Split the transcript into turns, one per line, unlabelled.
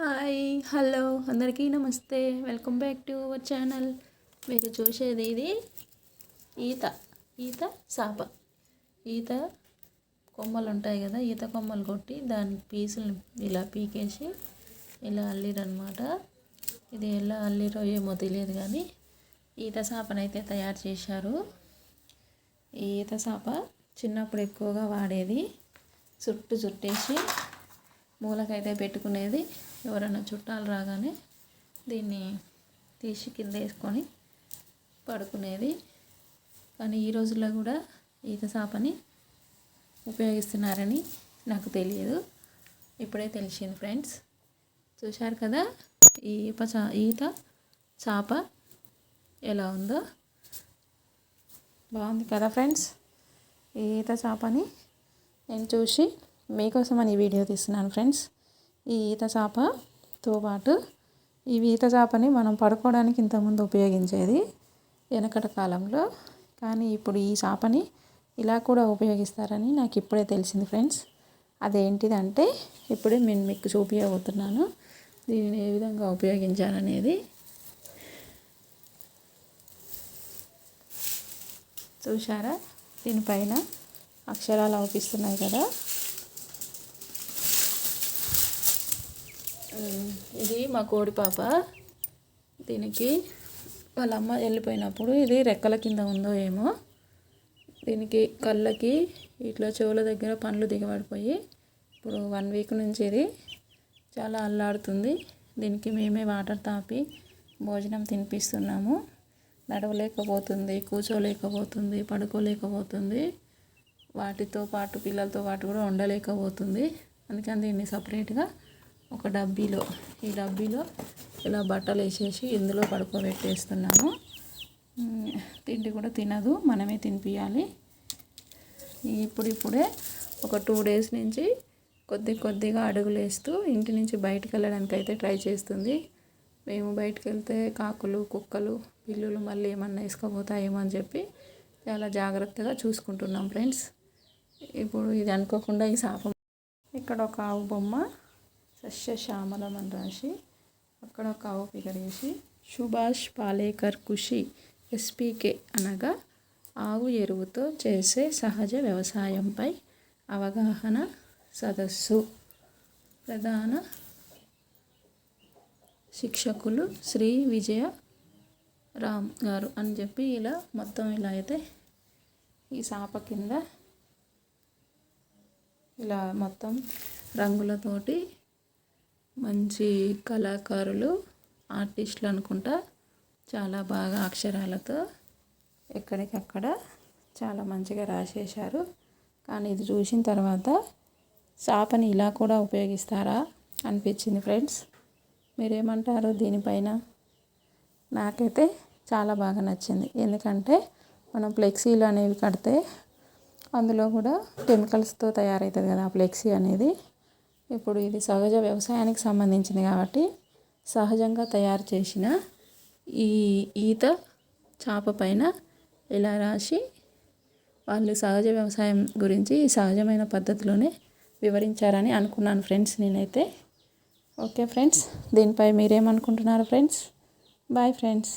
Hi hello అందరికీ నమస్తే. Welcome back to our channel. మీరు చూసేది ఇది ఈత. ఈత సాప. ఈత కొమ్మలు ఉంటాయి కదా ఈత కొమ్మలు కొట్టి దాని పీసులు ఇలా పీకేసి ఇలా అల్లిరనమాట ఇది ఎలా అల్లిరో ఏమో తెలియదు కానీ ఈత సాపనైతే తయారు చేశారు. ఈ ఈత సాప చిన్నప్పుడు ఎక్కువగా వాడేది. చుట్టు చుట్టేసి మూలకైతే పెట్టుకునేది ఎవరైనా చుట్టాలు రాగానే దీన్ని తీసి కింద వేసుకొని పడుకునేది. కానీ ఈ రోజుల్లో కూడా ఈత చేపని ఉపయోగిస్తున్నారని నాకు తెలియదు. ఇప్పుడే తెలిసింది ఫ్రెండ్స్. చూశారు కదా ఈ ఈప చా ఈత చేప ఎలా ఉందో? బాగుంది కదా ఫ్రెండ్స్? ఈ ఈత చేపని నేను చూసి మీకోసమని అని వీడియో తీస్తున్నాను ఫ్రెండ్స్. ఈ ఈత చేపతో పాటు ఈ ఈత చేపని మనం పడుకోవడానికి ఇంతకుముందు ఉపయోగించేది వెనకట కాలంలో. కానీ ఇప్పుడు ఈ చాపని ఇలా కూడా ఉపయోగిస్తారని నాకు ఇప్పుడే తెలిసింది ఫ్రెండ్స్. అదేంటిదంటే ఇప్పుడే నేను మీకు చూపించబోతున్నాను దీనిని ఏ విధంగా ఉపయోగించాలనేది. చూసారా దీనిపైన అక్షరాలు అవుపిస్తున్నాయి కదా ఇది మా కోడి పాప దీనికి వాళ్ళ అమ్మ వెళ్ళిపోయినప్పుడు ఇది రెక్కల కింద ఉందో ఏమో దీనికి కళ్ళకి ఇట్లా చెవుల దగ్గర పండ్లు దిగబడిపోయి ఇప్పుడు వన్ వీక్ నుంచి ఇది చాలా అల్లాడుతుంది. దీనికి మేమే వాటర్ తాపి భోజనం తినిపిస్తున్నాము. నడవలేకపోతుంది కూర్చోలేకపోతుంది పడుకోలేకపోతుంది. వాటితో పాటు పిల్లలతో పాటు కూడా ఉండలేకపోతుంది. అందుకని దీన్ని సపరేట్గా ఒక డబ్బీలో ఈ డబ్బీలో ఇలా బట్టలు వేసేసి ఇందులో పడుకోబెట్టేస్తున్నాము తిండి కూడా తినదు మనమే తినిపించాలి ఇప్పుడిప్పుడే ఒక టూ డేస్ నుంచి కొద్ది కొద్దిగా అడుగులు వేస్తూ ఇంటి నుంచి బయటకు వెళ్ళడానికి అయితే ట్రై చేస్తుంది. మేము బయటకు వెళ్తే కాకులు కుక్కలు పిల్లులు మళ్ళీ ఏమన్నా వేసుకోపోతాయేమో అని చెప్పి చాలా జాగ్రత్తగా చూసుకుంటున్నాం ఫ్రెండ్స్. ఇప్పుడు ఇది అనుకోకుండా ఈ శాపం ఇక్కడ ఒక ఆవు బొమ్మ సస్యశ్యామలం అని రాసి అక్కడ ఒక ఆవు పిగరేసి సుభాష్ పాలేకర్ ఖుషి ఎస్పీకే అనగా ఆవు ఎరువుతో చేసే సహజ వ్యవసాయంపై అవగాహన సదస్సు. ప్రధాన శిక్షకులు శ్రీ విజయ రామ్ గారు అని చెప్పి ఇలా మొత్తం ఇలా అయితే ఈ సాప కింద ఇలా మొత్తం రంగులతోటి మంచి కళాకారులు ఆర్టిస్టులు అనుకుంటా చాలా బాగా అక్షరాలతో ఎక్కడికక్కడ చాలా మంచిగా రాసేశారు. కానీ ఇది చూసిన తర్వాత చాపని ఇలా కూడా ఉపయోగిస్తారా అనిపించింది ఫ్రెండ్స్. మీరేమంటారు దీనిపైన? నాకైతే చాలా బాగా నచ్చింది. ఎందుకంటే మనం ఫ్లెక్సీలు అనేవి కడితే అందులో కూడా కెమికల్స్తో తయారవుతుంది కదా ఆ ఫ్లెక్సీ అనేది. ఇప్పుడు ఇది సహజ వ్యవసాయానికి సంబంధించింది కాబట్టి సహజంగా తయారు చేసిన ఈ ఈత చేప పైన ఇలా రాసి వాళ్ళు సహజ వ్యవసాయం గురించి సహజమైన పద్ధతిలోనే వివరించారని అనుకున్నాను ఫ్రెండ్స్ నేనైతే. ఓకే ఫ్రెండ్స్ దీనిపై మీరేమనుకుంటున్నారు ఫ్రెండ్స్? Bye friends.